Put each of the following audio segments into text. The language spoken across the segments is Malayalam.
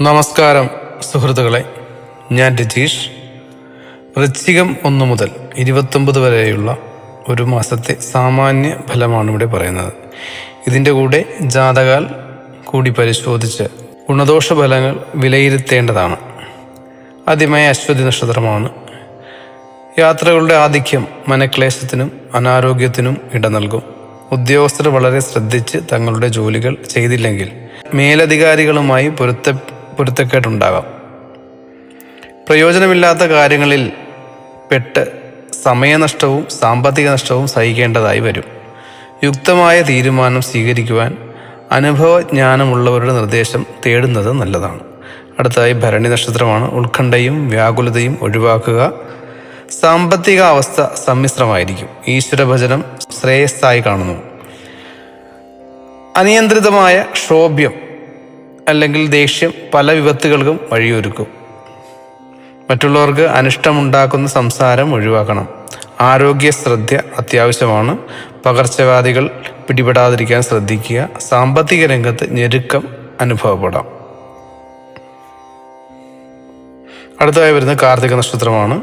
നമസ്കാരം സുഹൃത്തുക്കളെ. ഞാൻ രജീഷ്. വൃശ്ചികം ഒന്ന് മുതൽ ഇരുപത്തൊമ്പത് വരെയുള്ള ഒരു മാസത്തെ സാമാന്യ ഫലമാണ് ഇവിടെ പറയുന്നത്. ഇതിന്റെ കൂടെ ജാതകാൽ കൂടി പരിശോധിച്ച് ഗുണദോഷ ഫലങ്ങൾ വിലയിരുത്തേണ്ടതാണ്. ആദ്യമായി അശ്വതി നക്ഷത്രമാണ്. യാത്രകളുടെ ആധിക്യം മനക്ലേശത്തിനും അനാരോഗ്യത്തിനും ഇട നൽകും. ഉദ്യോഗസ്ഥർ വളരെ ശ്രദ്ധിച്ച് തങ്ങളുടെ ജോലികൾ ചെയ്തില്ലെങ്കിൽ മേലധികാരികളുമായി പൊരുത്ത പൊരുത്തക്കേടുണ്ടാകാം പ്രയോജനമില്ലാത്ത കാര്യങ്ങളിൽ പെട്ട് സമയനഷ്ടവും സാമ്പത്തിക നഷ്ടവും സഹിക്കേണ്ടതായി വരും. യുക്തമായ തീരുമാനം സ്വീകരിക്കുവാൻ അനുഭവജ്ഞാനമുള്ളവരുടെ നിർദ്ദേശം തേടുന്നത് നല്ലതാണ്. അടുത്തതായി ഭരണി നക്ഷത്രമാണ്. ഉത്കണ്ഠയും വ്യാകുലതയും ഒഴിവാക്കുക സാമ്പത്തിക അവസ്ഥ സമ്മിശ്രമായിരിക്കും. ഈശ്വരഭജനം ശ്രേയസ്സായി കാണുന്നു. അനിയന്ത്രിതമായ ക്ഷോഭ്യം അല്ലെങ്കിൽ ദേഷ്യം പല വിപത്തുകൾക്കും വഴിയൊരുക്കും. മറ്റുള്ളവർക്ക് അനിഷ്ടമുണ്ടാക്കുന്ന സംസാരം ഒഴിവാക്കണം. ആരോഗ്യ ശ്രദ്ധ അത്യാവശ്യമാണ്. പകർച്ചവ്യാധികൾ പിടിപെടാതിരിക്കാൻ ശ്രദ്ധിക്കുക. സാമ്പത്തിക രംഗത്ത് ഞെരുക്കം അനുഭവപ്പെടാം. അടുത്തതായി വരുന്ന കാർത്തിക നക്ഷത്രമാണ്.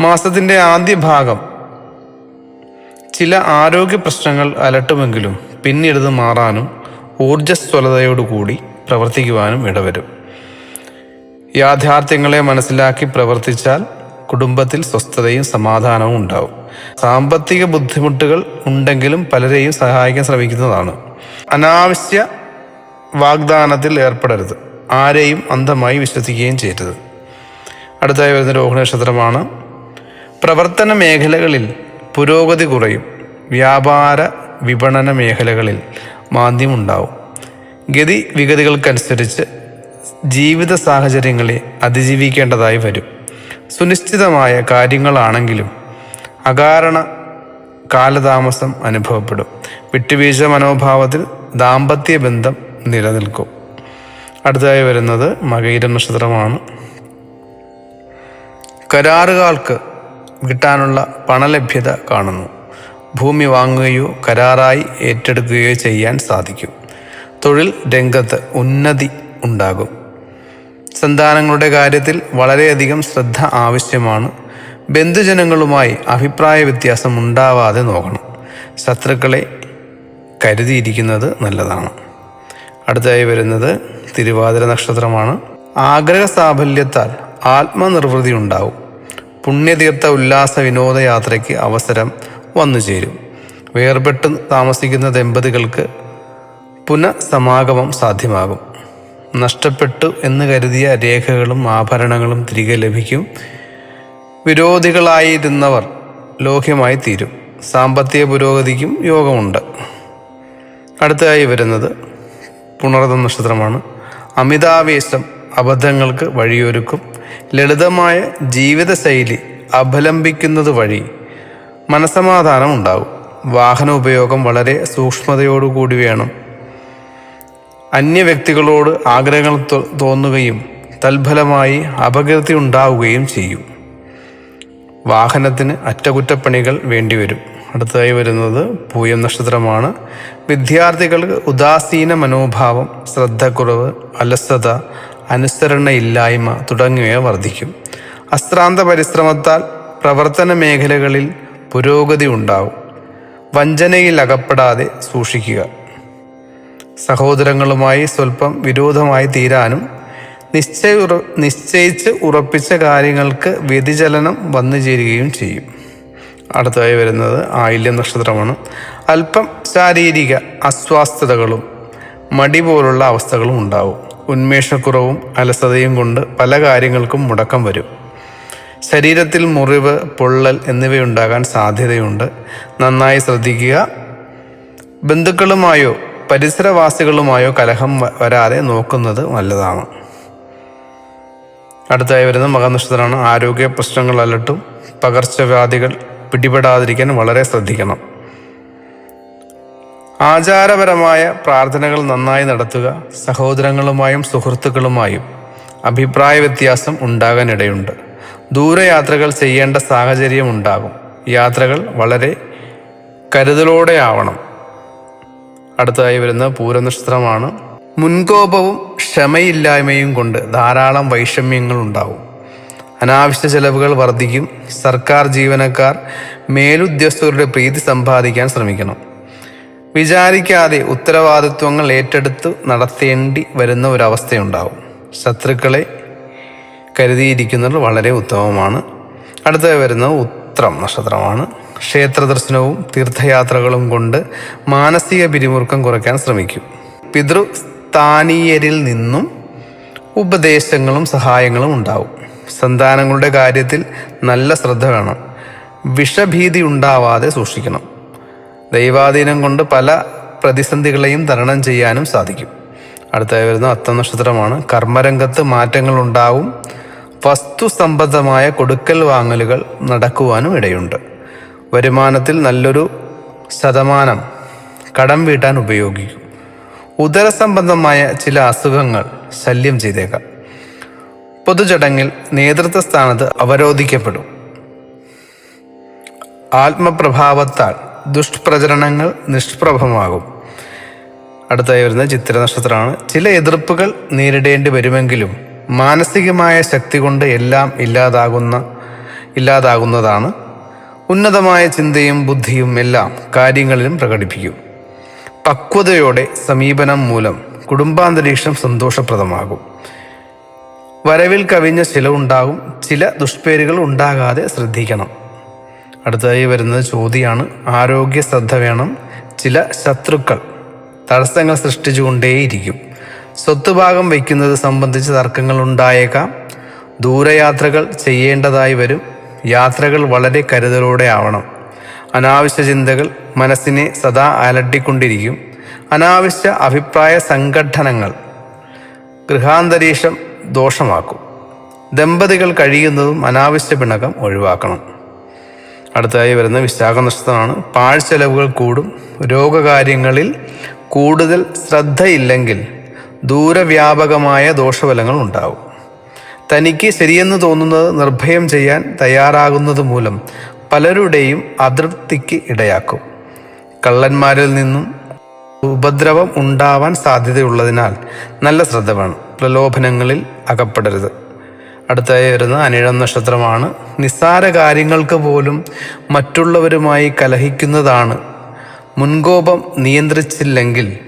മാസത്തിന്റെ ആദ്യ ഭാഗം. ചില ആരോഗ്യ പ്രശ്നങ്ങൾ അലട്ടുമെങ്കിലും പിന്നീട് മാറാനും ഊർജസ്വലതയോടുകൂടി പ്രവർത്തിക്കുവാനും ഇടവരും. യാഥാർത്ഥ്യങ്ങളെ മനസ്സിലാക്കി പ്രവർത്തിച്ചാൽ കുടുംബത്തിൽ സ്വസ്ഥതയും സമാധാനവും ഉണ്ടാവും. സാമ്പത്തിക ബുദ്ധിമുട്ടുകൾ ഉണ്ടെങ്കിലും പലരെയും സഹായിക്കാൻ ശ്രമിക്കുന്നതാണ്. അനാവശ്യ വാഗ്ദാനത്തിൽ ഏർപ്പെടരുത്. ആരെയും അന്ധമായി വിശ്വസിക്കുകയും ചെയ്യരുത്. അടുത്തായി വരുന്ന രോഹിണി നക്ഷത്രമാണ്. പ്രവർത്തന മേഖലകളിൽ പുരോഗതി കുറയും. വ്യാപാര വിപണന മേഖലകളിൽ മാന്ദ്യമുണ്ടാവും ഗതി വിഗതികൾക്കനുസരിച്ച് ജീവിത സാഹചര്യങ്ങളെ അതിജീവിക്കേണ്ടതായി വരും. സുനിശ്ചിതമായ കാര്യങ്ങളാണെങ്കിലും അകാരണ കാലതാമസം അനുഭവപ്പെടും. വിട്ടുവീഴ്ച മനോഭാവത്തിൽ ദാമ്പത്യ ബന്ധം നിലനിൽക്കും. അടുത്തതായി വരുന്നത് മകയിര നക്ഷത്രമാണ്. കരാറുകാർക്ക് കിട്ടാനുള്ള പണലഭ്യത കാണുന്നു. ഭൂമി വാങ്ങുകയോ കരാറായി ഏറ്റെടുക്കുകയോ ചെയ്യാൻ സാധിക്കും. തൊഴിൽ രംഗത്ത് ഉന്നതി ഉണ്ടാകും. സന്താനങ്ങളുടെ കാര്യത്തിൽ വളരെയധികം ശ്രദ്ധ ആവശ്യമാണ്. ബന്ധുജനങ്ങളുമായി അഭിപ്രായ വ്യത്യാസം ഉണ്ടാവാതെ നോക്കണം. ശത്രുക്കളെ കരുതിയിരിക്കുന്നത് നല്ലതാണ്. അടുത്തായി വരുന്നത് തിരുവാതിര നക്ഷത്രമാണ്. ആഗ്രഹ സാഫല്യത്താൽ ആത്മനിർവൃതി ഉണ്ടാവും. പുണ്യതീർത്ഥ ഉല്ലാസ വിനോദയാത്രയ്ക്ക് അവസരം വന്നു ചേരും വേർപെട്ട് താമസിക്കുന്ന ദമ്പതികൾക്ക് പുനഃസമാഗമം സാധ്യമാകും. നഷ്ടപ്പെട്ടു എന്ന് കരുതിയ രേഖകളും ആഭരണങ്ങളും തിരികെ ലഭിക്കും. വിരോധികളായിരുന്നവർ ലോഹ്യമായി തീരും. സാമ്പത്തിക പുരോഗതിക്കും യോഗമുണ്ട്. അടുത്തതായി വരുന്നത് പുണർത നക്ഷത്രമാണ്. അമിതാവേശം അബദ്ധങ്ങൾക്ക് വഴിയൊരുക്കും. ലളിതമായ ജീവിതശൈലി അവലംബിക്കുന്നത് വഴി മനസമാധാനം ഉണ്ടാകും. വാഹന ഉപയോഗം വളരെ സൂക്ഷ്മതയോടുകൂടി വേണം. അന്യ വ്യക്തികളോട് ആഗ്രഹങ്ങൾ തോന്നുകയും തൽഫലമായി അപകീർത്തി ഉണ്ടാവുകയും ചെയ്യും. വാഹനത്തിന് അറ്റകുറ്റപ്പണികൾ വേണ്ടിവരും. അടുത്തതായി വരുന്നത് പൂയം നക്ഷത്രമാണ്. വിദ്യാർത്ഥികൾക്ക് ഉദാസീന മനോഭാവം ശ്രദ്ധക്കുറവ് അലസത അനുസരണയില്ലായ്മ തുടങ്ങിയവ വർദ്ധിക്കും. അശ്രാന്ത പരിശ്രമത്താൽ പ്രവർത്തന മേഖലകളിൽ പുരോഗതി ഉണ്ടാവും. വഞ്ചനയിൽ അകപ്പെടാതെ സൂക്ഷിക്കുക. സഹോദരങ്ങളുമായി സ്വല്പം വിരോധമായി തീരാനും നിശ്ചയ നിശ്ചയിച്ച് ഉറപ്പിച്ച കാര്യങ്ങൾക്ക് വ്യതിചലനം വന്നു ചേരുകയും ചെയ്യും. അടുത്തതായി വരുന്നത് ആയില്യം നക്ഷത്രമാണ്. അല്പം ശാരീരിക അസ്വാസ്ഥതകളും മടി പോലുള്ള അവസ്ഥകളും ഉണ്ടാവും. ഉന്മേഷക്കുറവും അലസതയും കൊണ്ട് പല കാര്യങ്ങൾക്കും മുടക്കം വരും. ശരീരത്തിൽ മുറിവ് പൊള്ളൽ എന്നിവയുണ്ടാകാൻ സാധ്യതയുണ്ട്. നന്നായി ശ്രദ്ധിക്കുക. ബന്ധുക്കളുമായോ പരിസരവാസികളുമായോ കലഹം വരാതെ നോക്കുന്നത് നല്ലതാണ്. അടുത്തായി വരുന്ന മകനക്ഷത്രമാണ് ആരോഗ്യ പ്രശ്നങ്ങൾ അലട്ടും പകർച്ചവ്യാധികൾ പിടിപെടാതിരിക്കാൻ വളരെ ശ്രദ്ധിക്കണം. ആചാരപരമായ പ്രാർത്ഥനകൾ നന്നായി നടത്തുക സഹോദരങ്ങളുമായും സുഹൃത്തുക്കളുമായും അഭിപ്രായ വ്യത്യാസം ഉണ്ടാകാനിടയുണ്ട്. ദൂരയാത്രകൾ ചെയ്യേണ്ട സാഹചര്യം ഉണ്ടാകും. യാത്രകൾ വളരെ കരുതലോടെ ആവണം അടുത്തതായി വരുന്ന പൂരനക്ഷത്രമാണ് മുൻകോപവും ക്ഷമയില്ലായ്മയും കൊണ്ട് ധാരാളം വൈഷമ്യങ്ങൾ ഉണ്ടാവും. അനാവശ്യ ചെലവുകൾ വർദ്ധിക്കും. സർക്കാർ ജീവനക്കാർ മേലുദ്യോഗസ്ഥരുടെ പ്രീതി സമ്പാദിക്കാൻ ശ്രമിക്കണം. വിചാരിക്കാതെ ഉത്തരവാദിത്വങ്ങൾ ഏറ്റെടുത്ത് നടത്തേണ്ടി വരുന്ന ഒരവസ്ഥയുണ്ടാവും. ശത്രുക്കളെ കരുതിയിരിക്കുന്നത് വളരെ ഉത്തമമാണ്. അടുത്തത് വരുന്നത് ഉത്രം നക്ഷത്രമാണ്. ക്ഷേത്ര ദർശനവും തീർത്ഥയാത്രകളും കൊണ്ട് മാനസിക പിരിമുറുക്കം കുറയ്ക്കാൻ ശ്രമിക്കും. പിതൃ സ്ഥാനീയരിൽ നിന്നും ഉപദേശങ്ങളും സഹായങ്ങളും ഉണ്ടാവും. സന്താനങ്ങളുടെ കാര്യത്തിൽ നല്ല ശ്രദ്ധ വേണം. വിഷഭീതി ഉണ്ടാവാതെ സൂക്ഷിക്കണം. ദൈവാധീനം കൊണ്ട് പല പ്രതിസന്ധികളെയും തരണം ചെയ്യാനും സാധിക്കും. അടുത്തായി വരുന്ന അത്ത നക്ഷത്രമാണ്. കർമ്മരംഗത്ത് മാറ്റങ്ങൾ ഉണ്ടാവും. വസ്തു സംബന്ധമായ കൊടുക്കൽ വാങ്ങലുകൾ നടക്കുവാനും ഇടയുണ്ട്. വരുമാനത്തിൽ നല്ലൊരു ശതമാനം കടം വീട്ടാൻ ഉപയോഗിക്കും. ഉദരസംബന്ധമായ ചില അസുഖങ്ങൾ ശല്യം ചെയ്തേക്കാം. പൊതുചടങ്ങിൽ നേതൃത്വ സ്ഥാനത്ത് അവരോധിക്കപ്പെടും. ആത്മപ്രഭാവത്താൽ ദുഷ്പ്രചരണങ്ങൾ നിഷ്പ്രഭമാകും. അടുത്തായി വരുന്ന ചിത്രനക്ഷത്രമാണ്. ചില എതിർപ്പുകൾ നേരിടേണ്ടി വരുമെങ്കിലും മാനസികമായ ശക്തി കൊണ്ട് എല്ലാം ഇല്ലാതാകുന്ന ഇല്ലാതാകുന്നതാണ് ഉന്നതമായ ചിന്തയും ബുദ്ധിയും എല്ലാം കാര്യങ്ങളിലും പ്രകടിപ്പിക്കും. പക്വതയോടെ സമീപനം മൂലം കുടുംബാന്തരീക്ഷം സന്തോഷപ്രദമാകും. വരവിൽ കവിഞ്ഞ ചില ഉണ്ടാകും. ചില ദുഷ്പേരുകൾ ഉണ്ടാകാതെ ശ്രദ്ധിക്കണം. അടുത്തതായി വരുന്നത് ചോദ്യമാണ് ആരോഗ്യ ശ്രദ്ധ വേണം. ചില ശത്രുക്കൾ തടസ്സങ്ങൾ സൃഷ്ടിച്ചുകൊണ്ടേയിരിക്കും. സ്വത്ത് ഭാഗം വയ്ക്കുന്നത് സംബന്ധിച്ച് തർക്കങ്ങൾ ഉണ്ടായേക്കാം. ദൂരയാത്രകൾ ചെയ്യേണ്ടതായി വരും. യാത്രകൾ വളരെ കരുതലോടെ ആവണം. അനാവശ്യ ചിന്തകൾ മനസ്സിനെ സദാ അലട്ടിക്കൊണ്ടിരിക്കും. അനാവശ്യ അഭിപ്രായ സംഘടനകൾ ഗൃഹാന്തരീക്ഷം ദോഷമാക്കും. ദമ്പതികൾ കഴിയുന്നതും അനാവശ്യ പിണക്കം ഒഴിവാക്കണം. അടുത്തതായി വരുന്ന വിശാഖ നഷ്ടമാണ് പാഴ്ചെലവുകൾ കൂടും. രോഗകാര്യങ്ങളിൽ കൂടുതൽ ശ്രദ്ധയില്ലെങ്കിൽ ദൂരവ്യാപകമായ ദോഷഫലങ്ങൾ ഉണ്ടാവും. തനിക്ക് ശരിയെന്ന് തോന്നുന്നത് നിർഭയം ചെയ്യാൻ തയ്യാറാകുന്നത് മൂലം പലരുടെയും അതൃപ്തിക്ക് ഇടയാക്കും. കള്ളന്മാരിൽ നിന്നും ഉപദ്രവം ഉണ്ടാവാൻ സാധ്യതയുള്ളതിനാൽ നല്ല ശ്രദ്ധ വേണം. പ്രലോഭനങ്ങളിൽ അകപ്പെടരുത്. അടുത്തായി വരുന്ന അനിഴം നക്ഷത്രമാണ്. നിസ്സാര കാര്യങ്ങൾക്ക് പോലും മറ്റുള്ളവരുമായി കലഹിക്കുന്നതാണ്. മുൻകോപം നിയന്ത്രിച്ചില്ലെങ്കിൽ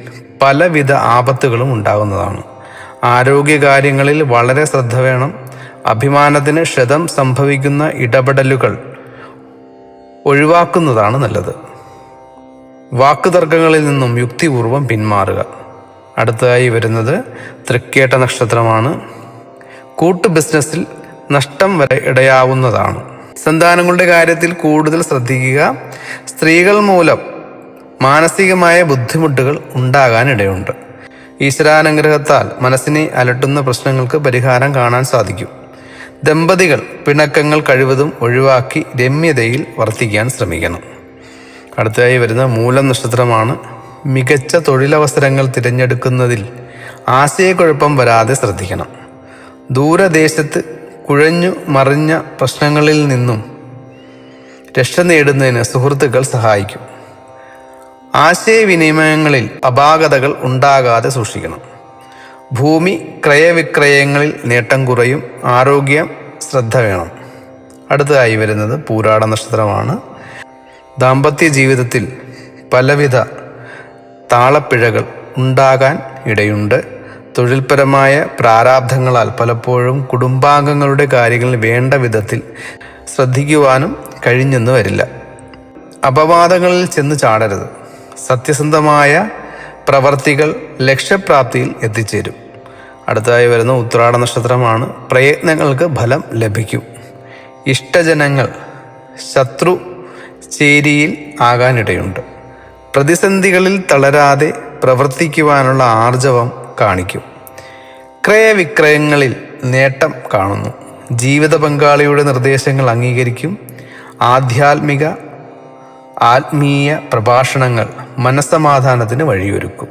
പലവിധ ആപത്തുകളും ഉണ്ടാകുന്നതാണ്. ആരോഗ്യകാര്യങ്ങളിൽ വളരെ ശ്രദ്ധ വേണം. അഭിമാനത്തിന് ക്ഷതം സംഭവിക്കുന്ന ഇടപെടലുകൾ ഒഴിവാക്കുന്നതാണ് നല്ലത്. വാക്കുതർക്കങ്ങളിൽ നിന്നും യുക്തിപൂർവം പിന്മാറുക. അടുത്തതായി വരുന്നത് തൃക്കേട്ട നക്ഷത്രമാണ്. കൂട്ടു ബിസിനസ്സിൽ നഷ്ടം വരെ ഇടയാവുന്നതാണ്. സന്താനങ്ങളുടെ കാര്യത്തിൽ കൂടുതൽ ശ്രദ്ധിക്കുക. സ്ത്രീകൾ മൂലം മാനസികമായ ബുദ്ധിമുട്ടുകൾ ഉണ്ടാകാനിടയുണ്ട്. ഈശ്വരാനുഗ്രഹത്താൽ മനസ്സിനെ അലട്ടുന്ന പ്രശ്നങ്ങൾക്ക് പരിഹാരം കാണാൻ സാധിക്കും. ദമ്പതികൾ പിണക്കങ്ങൾ കഴിവതും ഒഴിവാക്കി രമ്യതയിൽ വർത്തിക്കാൻ ശ്രമിക്കണം. അടുത്തതായി വരുന്ന മൂലം നക്ഷത്രമാണ് മികച്ച തൊഴിലവസരങ്ങൾ തിരഞ്ഞെടുക്കുന്നതിൽ ആശയക്കുഴപ്പം വരാതെ ശ്രദ്ധിക്കണം. ദൂരദേശത്ത് കുഴഞ്ഞു മറിഞ്ഞ പ്രശ്നങ്ങളിൽ നിന്നും രക്ഷ നേടുന്നതിന് സുഹൃത്തുക്കൾ സഹായിക്കും. ആശയവിനിമയങ്ങളിൽ അപാകതകൾ ഉണ്ടാകാതെ സൂക്ഷിക്കണം. ഭൂമി ക്രയവിക്രയങ്ങളിൽ നേട്ടം കുറയും ആരോഗ്യം ശ്രദ്ധ വേണം. അടുത്തതായി വരുന്നത് പൂരാട നക്ഷത്രമാണ്. ദാമ്പത്യ ജീവിതത്തിൽ പലവിധ താളപ്പിഴകൾ ഉണ്ടാകാൻ ഇടയുണ്ട്. തൊഴിൽപരമായ പ്രാരാബ്ധങ്ങളാൽ പലപ്പോഴും കുടുംബാംഗങ്ങളുടെ കാര്യങ്ങളിൽ വേണ്ട വിധത്തിൽ ശ്രദ്ധിക്കുവാനും കഴിഞ്ഞെന്ന് വരില്ല. അപവാദങ്ങളിൽ ചെന്ന് ചാടരുത്. സത്യസന്ധമായ പ്രവർത്തികൾ ലക്ഷ്യപ്രാപ്തിയിൽ എത്തിച്ചേരും. അടുത്തതായി വരുന്ന ഉത്രാട നക്ഷത്രമാണ് പ്രയത്നങ്ങൾക്ക് ഫലം ലഭിക്കും. ഇഷ്ടജനങ്ങൾ ശത്രു ചേരിയിൽ ആകാനിടയുണ്ട്. പ്രതിസന്ധികളിൽ തളരാതെ പ്രവർത്തിക്കുവാനുള്ള ആർജവം കാണിക്കും. ക്രയവിക്രയങ്ങളിൽ നേട്ടം കാണുന്നു. ജീവിത പങ്കാളിയുടെ നിർദ്ദേശങ്ങൾ അംഗീകരിക്കും. ആധ്യാത്മിക ആത്മീയ പ്രഭാഷണങ്ങൾ മനസ്സമാധാനത്തിന് വഴിയൊരുക്കും.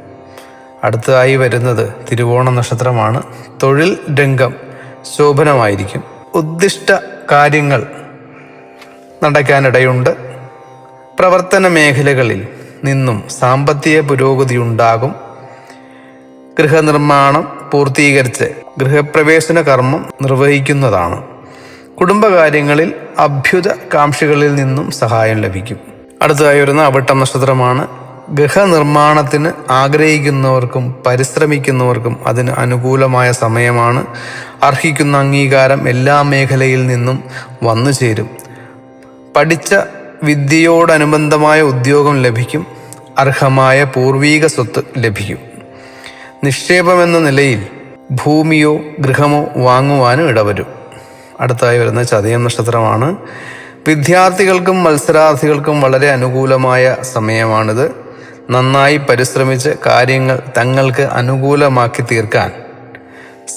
അടുത്തതായി വരുന്നത് തിരുവോണ നക്ഷത്രമാണ്. തൊഴിൽ രംഗം ശോഭനമായിരിക്കും. ഉദ്ദിഷ്ട കാര്യങ്ങൾ നടക്കാനിടയുണ്ട്. പ്രവർത്തന മേഖലകളിൽ നിന്നും സാമ്പത്തിക പുരോഗതി ഉണ്ടാകും. ഗൃഹനിർമ്മാണം പൂർത്തീകരിച്ച് ഗൃഹപ്രവേശന കർമ്മം നിർവഹിക്കുന്നതാണ്. കുടുംബകാര്യങ്ങളിൽ അഭ്യുത കാംക്ഷികളിൽ നിന്നും സഹായം ലഭിക്കും. അടുത്തതായി വരുന്ന അവിട്ടം നക്ഷത്രമാണ്. ഗൃഹനിർമ്മാണത്തിന് ആഗ്രഹിക്കുന്നവർക്കും പരിശ്രമിക്കുന്നവർക്കും അതിന് അനുകൂലമായ സമയമാണ്. അർഹിക്കുന്ന അംഗീകാരം എല്ലാ മേഖലയിൽ നിന്നും വന്നു ചേരും. പഠിച്ച വിദ്യയോടനുബന്ധമായ ഉദ്യോഗം ലഭിക്കും. അർഹമായ പൂർവീക സ്വത്ത് ലഭിക്കും. നിക്ഷേപമെന്ന നിലയിൽ ഭൂമിയോ ഗൃഹമോ വാങ്ങുവാനും ഇടവരും. അടുത്തായി വരുന്ന ചതയം നക്ഷത്രമാണ്. വിദ്യാർത്ഥികൾക്കും മത്സരാർത്ഥികൾക്കും വളരെ അനുകൂലമായ സമയമാണിത്. നന്നായി പരിശ്രമിച്ച് കാര്യങ്ങൾ തങ്ങൾക്ക് അനുകൂലമാക്കി തീർക്കാൻ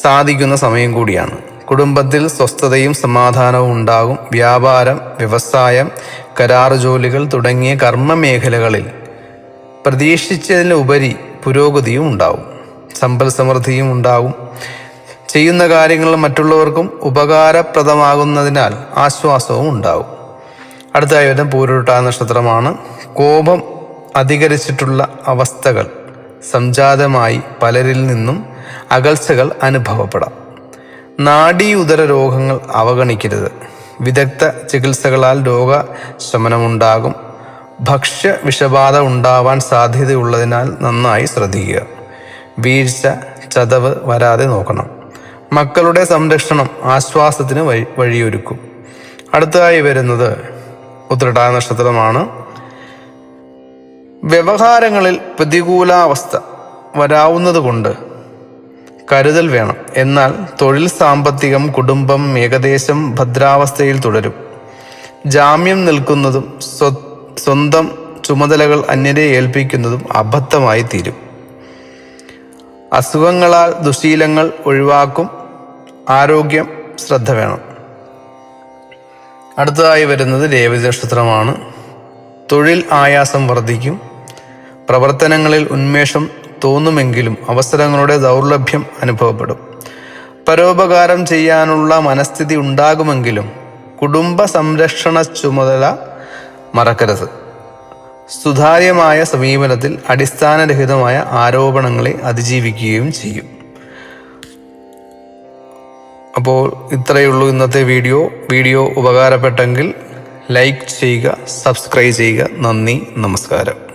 സാധിക്കുന്ന സമയം കൂടിയാണ്. കുടുംബത്തിൽ സ്വസ്ഥതയും സമാധാനവും ഉണ്ടാകും. വ്യാപാരം വ്യവസായം കരാർ ജോലികൾ തുടങ്ങിയ കർമ്മ മേഖലകളിൽ പ്രതീക്ഷിച്ചതിനുപരി പുരോഗതിയും ഉണ്ടാവും. സമ്പൽ സമൃദ്ധിയും ഉണ്ടാവും ചെയ്യുന്ന കാര്യങ്ങൾ മറ്റുള്ളവർക്കും ഉപകാരപ്രദമാകുന്നതിനാൽ ആശ്വാസവും ഉണ്ടാവും. അടുത്തായി ആയുധം പൂരുട്ടാ നക്ഷത്രമാണ് കോപം അധികരിച്ചിട്ടുള്ള അവസ്ഥകൾ സംജാതമായി പലരിൽ നിന്നും അകൽച്ചകൾ അനുഭവപ്പെടാം. നാഡീയുദര രോഗങ്ങൾ അവഗണിക്കരുത്. വിദഗ്ധ ചികിത്സകളാൽ രോഗ ശമനമുണ്ടാകും ഭക്ഷ്യ വിഷബാധ ഉണ്ടാവാൻ സാധ്യതയുള്ളതിനാൽ നന്നായി ശ്രദ്ധിക്കുക. വീഴ്ച ചതവ് വരാതെ നോക്കണം. മക്കളുടെ സംരക്ഷണം ആശ്വാസത്തിന് വഴി വഴിയൊരുക്കും. അടുത്തതായി വരുന്നത് ഉത്രട നക്ഷത്രമാണ് വ്യവഹാരങ്ങളിൽ പ്രതികൂലാവസ്ഥ വരാവുന്നത് കൊണ്ട് കരുതൽ വേണം. എന്നാൽ തൊഴിൽ സാമ്പത്തികം കുടുംബം ഏകദേശം ഭദ്രാവസ്ഥയിൽ തുടരും. ജാമ്യം നിൽക്കുന്നതും സ്വന്തം ചുമതലകൾ അന്യരെ ഏൽപ്പിക്കുന്നതും അബദ്ധമായി തീരും. അസുഖങ്ങളാൽ ദുശീലങ്ങൾ ഒഴിവാക്കും. ആരോഗ്യം ശ്രദ്ധ വേണം. അടുത്തതായി വരുന്നത് രേവതി നക്ഷത്രമാണ് തൊഴിൽ ആയാസം വർദ്ധിക്കും. പ്രവർത്തനങ്ങളിൽ ഉന്മേഷം തോന്നുമെങ്കിലും അവസരങ്ങളുടെ ദൗർലഭ്യം അനുഭവപ്പെടും. പരോപകാരം ചെയ്യാനുള്ള മനസ്ഥിതി ഉണ്ടാകുമെങ്കിലും കുടുംബ സംരക്ഷണ ചുമതല മറക്കരുത്. സുതാര്യമായ സമീപനത്തിൽ അടിസ്ഥാനരഹിതമായ ആരോപണങ്ങളെ അതിജീവിക്കുകയും ചെയ്യും. അപ്പോൾ ഇത്രയേ ഉള്ളൂ ഇന്നത്തെ വീഡിയോ. വീഡിയോ ഉപകാരപ്പെട്ടെങ്കിൽ ലൈക്ക് ചെയ്യുക സബ്സ്ക്രൈബ് ചെയ്യുക. നന്ദി നമസ്കാരം.